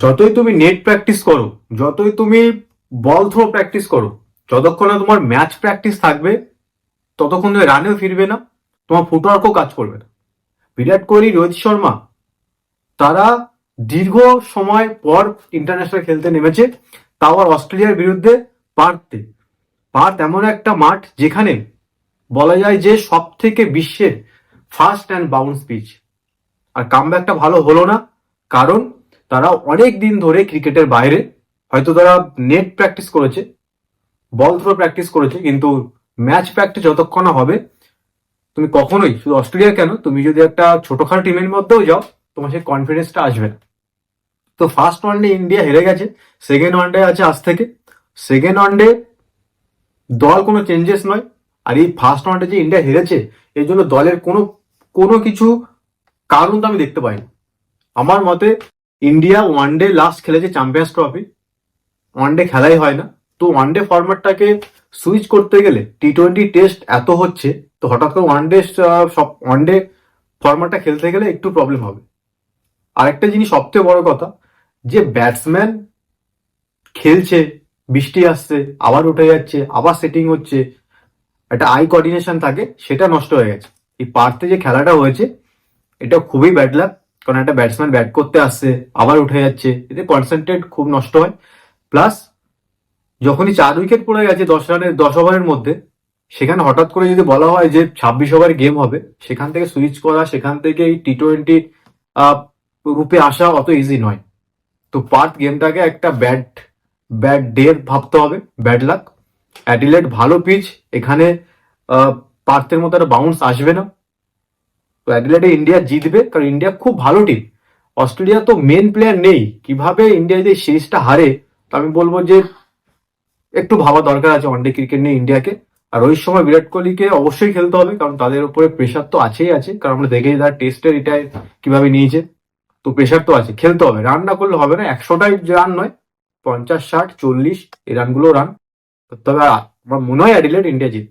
যতই তুমি net practice করো, যতই তুমি বল থ্রো প্র্যাকটিস করো, যতক্ষণ না তোমার ম্যাচ প্র্যাকটিস থাকবে, ততক্ষণ তুমি রানেও ফিরবে না, তোমার ফুটওয়ার্কও কাজ করবে না। বিরাট কোহলি, রোহিত শর্মা, তারা দীর্ঘ সময় পর ইন্টারন্যাশনাল খেলতে নেমেছে, তাও আর অস্ট্রেলিয়ার বিরুদ্ধে পার্থে পার্থ এমন একটা মাঠ যেখানে বলা যায় যে সব থেকে বিশ্বের ফাস্ট অ্যান্ড বাউন্স পিচ আর কামব্যাকটা ভালো হলো না, কারণ তারা অনেক দিন ধরে ক্রিকেটের বাইরে। হয়তো তারা নেট প্র্যাকটিস করেছে বল থ্রো প্র্যাকটিস করেছে, কিন্তু ম্যাচ প্র্যাকটিস যতক্ষণ হবে, তুমি কখনোই, শুধু অস্ট্রেলিয়া কেন, তুমি যদি একটা ছোটখাটো টিমের মধ্যেও যাও, তোমার সেই কনফিডেন্সটা আসবে না। তো ফার্স্ট ওয়ানডে ইন্ডিয়া হেরে গেছে সেকেন্ড ওয়ানডে আছে আজ থেকে। সেকেন্ড ওয়ানডে দল কোনো চেঞ্জেস নয়, আর এই ফার্স্ট ওয়ানডে যে ইন্ডিয়া হেরেছে, এর জন্য দলের কোনো কোনো কিছু কারণ তো আমি দেখতে পাইনি। আমার মতে ইন্ডিয়া ওয়ানডে লাস্ট খেলেছে চ্যাম্পিয়ন্স ট্রফি ওয়ানডে খেলাই হয় না। তো ওয়ানডে ফরম্যাটটাকে সুইচ করতে গেলে টি টোয়েন্টি টেস্ট এত হচ্ছে, তো হঠাৎ করে ওয়ান ওয়ানডে সব ওয়ানডে ফরম্যাটটা খেলতে গেলে একটু প্রবলেম হবে। আরেকটা জিনিস সবথেকে বড় কথা, যে ব্যাটসম্যান খেলছে, বৃষ্টি আসছে, আবার উঠে যাচ্ছে, আবার সেটিং হচ্ছে, একটা আই কোঅর্ডিনেশন থাকে, সেটা নষ্ট হয়ে গেছে। এই পার্থে যে খেলাটা হয়েছে, এটা খুবই ব্যাড লাক কারণ একটা ব্যাটসম্যান ব্যাট করতে আসছে, আবার উঠে যাচ্ছে, এতে কনসেন্ট্রেট খুব নষ্ট হয়। প্লাস যখনই চার উইকেট পড়ে গেছে দশ রানের দশ ওভারের মধ্যে, সেখানে হঠাৎ করে যদি বলা হয় যে ছাব্বিশ ওভার গেম হবে, সেখান থেকে সুইচ করা, সেখান থেকে এই টি টোয়েন্টি রূপে আসা অত ইজি নয়। তো পার্থ গেমটাকে একটা ব্যাড ব্যাট ডে ভাবতে হবে ব্যাড লাক অ্যাডিলেট ভালো পিচ এখানে পার্থের মতো একটা বাউন্স আসবে না। তো অ্যাডিলেটে ইন্ডিয়া জিতবে, কারণ ইন্ডিয়া খুব ভালো টিম অস্ট্রেলিয়া তো মেন প্লেয়ার নেই। কীভাবে ইন্ডিয়া যদি সিরিজটা হারে, তো আমি বলব যে একটু ভাবা দরকার আছে ওয়ানডে ক্রিকেট নিয়ে ইন্ডিয়াকে আর ওই সময় বিরাট কোহলিকে অবশ্যই খেলতে হবে, কারণ তাদের উপরে প্রেশার তো আছেই আছে। কারণ আমরা দেখেছি তারা টেস্টের এটাই কীভাবে নিয়েছে। তো প্রেশার তো আছে, খেলতে হবে। রান না করলে হবে না, একশোটাই রান নয়। পঞ্চাশ, ষাট, চল্লিশ, এই রানগুলো রান আর আমার মনে হয় অ্যাডিলেট ইন্ডিয়া জিত।